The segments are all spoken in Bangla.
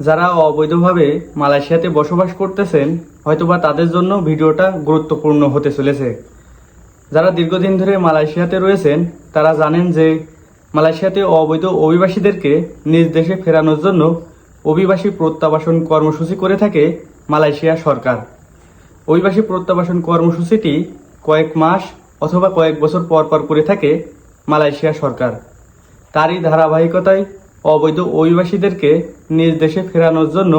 যারা অবৈধভাবে মালয়েশিয়াতে বসবাস করতেছেন, হয়তোবা তাদের জন্য ভিডিওটা গুরুত্বপূর্ণ হতে চলেছে। যারা দীর্ঘদিন ধরে মালয়েশিয়াতে রয়েছেন, তারা জানেন যে মালয়েশিয়াতে অবৈধ অভিবাসীদেরকে নিজ দেশে ফেরানোর জন্য অভিবাসী প্রত্যাবাসন কর্মসূচি করে থাকে মালয়েশিয়া সরকার। অভিবাসী প্রত্যাবাসন কর্মসূচিটি কয়েক মাস অথবা কয়েক বছর পর পর করে থাকে মালয়েশিয়া সরকার। তারই ধারাবাহিকতায় অবৈধ অভিবাসীদেরকে নিজ দেশে ফেরানোর জন্য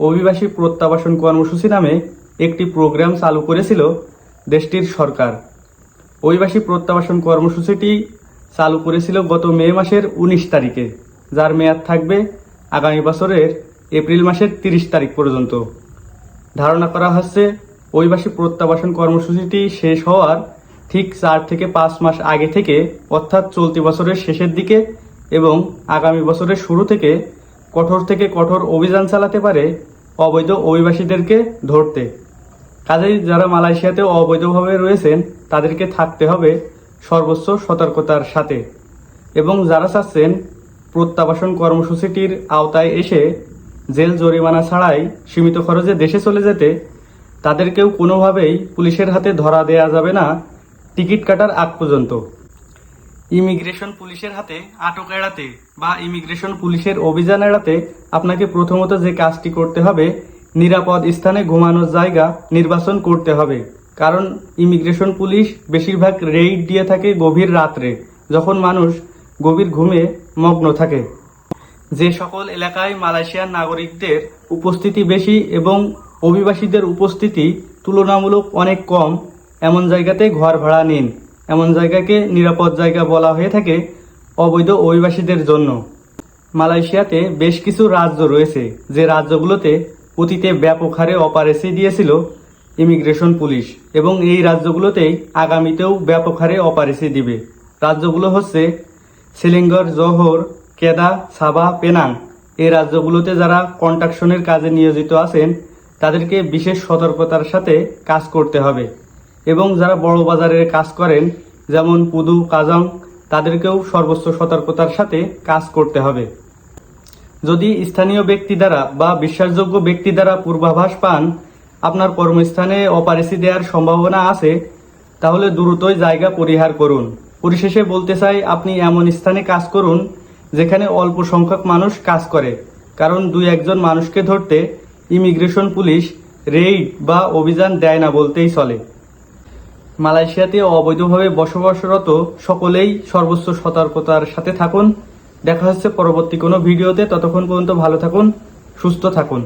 অভিবাসী প্রত্যাবাসন কর্মসূচি নামে একটি প্রোগ্রাম চালু করেছিল দেশটির সরকার। অভিবাসী প্রত্যাবাসন কর্মসূচিটি চালু করেছিল গত মে মাসের উনিশ তারিখে, যার মেয়াদ থাকবে আগামী বছরের এপ্রিল মাসের তিরিশ তারিখ পর্যন্ত। ধারণা করা হচ্ছে, অভিবাসী প্রত্যাবাসন কর্মসূচিটি শেষ হওয়ার ঠিক চার থেকে পাঁচ মাস আগে থেকে, অর্থাৎ চলতি বছরের শেষের দিকে এবং আগামী বছরের শুরু থেকে কঠোর থেকে কঠোর অভিযান চালাতে পারে অবৈধ অভিবাসীদেরকে ধরতে। কাজেই যারা মালয়েশিয়াতে অবৈধভাবে রয়েছেন, তাদেরকে থাকতে হবে সর্বোচ্চ সতর্কতার সাথে। এবং যারা চাচ্ছেন প্রত্যাবাসন কর্মসূচিটির আওতায় এসে জেল জরিমানা ছাড়াই সীমিত খরচে দেশে চলে যেতে, তাদেরকেও কোনোভাবেই পুলিশের হাতে ধরা দেয়া যাবে না। টিকিট কাটার আগ পর্যন্ত। ইমিগ্রেশন পুলিশের হাতে আটক এড়াতে বা ইমিগ্রেশন পুলিশের অভিযান এড়াতে আপনাকে প্রথমত যে কাজটি করতে হবে, নিরাপদ স্থানে ঘুমানোর জায়গা নির্বাচন করতে হবে। কারণ ইমিগ্রেশন পুলিশ বেশিরভাগ রেইড দিয়ে থাকে গভীর রাত্রে, যখন মানুষ গভীর ঘুমে মগ্ন থাকে। যে সকল এলাকায় মালয়েশিয়ার নাগরিকদের উপস্থিতি বেশি এবং অভিবাসীদের উপস্থিতি তুলনামূলক অনেক কম, এমন জায়গাতে ঘর ভাড়া নিন। এমন জায়গাকে নিরাপদ জায়গা বলা হয়ে থাকে অবৈধ অভিবাসীদের জন্য। মালয়েশিয়াতে বেশ কিছু রাজ্য রয়েছে যে রাজ্যগুলোতে অতীতে ব্যাপক হারে অপারেসি দিয়েছিল ইমিগ্রেশন পুলিশ এবং এই রাজ্যগুলোতেই আগামীতেও ব্যাপক হারে অপারেসি দিবে। রাজ্যগুলো হচ্ছে সিলিঙ্গর জহর, কেদা, সাবা, পেনাং। এই রাজ্যগুলোতে যারা কন্ট্রাকশনের কাজে নিয়োজিত আছেন, তাদেরকে বিশেষ সতর্কতার সাথে কাজ করতে হবে। এবং যারা বড় বাজারের কাজ করেন, যেমন পুদু, কাজং, তাদেরকেও সর্বোচ্চ সতর্কতার সাথে কাজ করতে হবে। যদি স্থানীয় ব্যক্তি দ্বারা বা বিশ্বাসযোগ্য ব্যক্তি দ্বারা পূর্বাভাস পান, আপনার কর্মস্থানে অপারেসি দেওয়ার সম্ভাবনা আছে, তাহলে দ্রুতই জায়গা পরিহার করুন। পরিশেষে বলতে চাই, আপনি এমন স্থানে কাজ করুন, যেখানে অল্প সংখ্যক মানুষ কাজ করে। কারণ দুই একজন মানুষকে ধরতে ইমিগ্রেশন পুলিশ, রেইড বা অভিযান দেয় না বলতেই চলে। মালয়েশিয়াতে অবৈধভাবে বসবাসরত সকলেই সর্বোচ্চ সতর্কতার সাথে থাকুন। দেখা হচ্ছে পরবর্তী কোনো ভিডিওতে। ততক্ষণ পর্যন্ত ভালো থাকুন, সুস্থ থাকুন।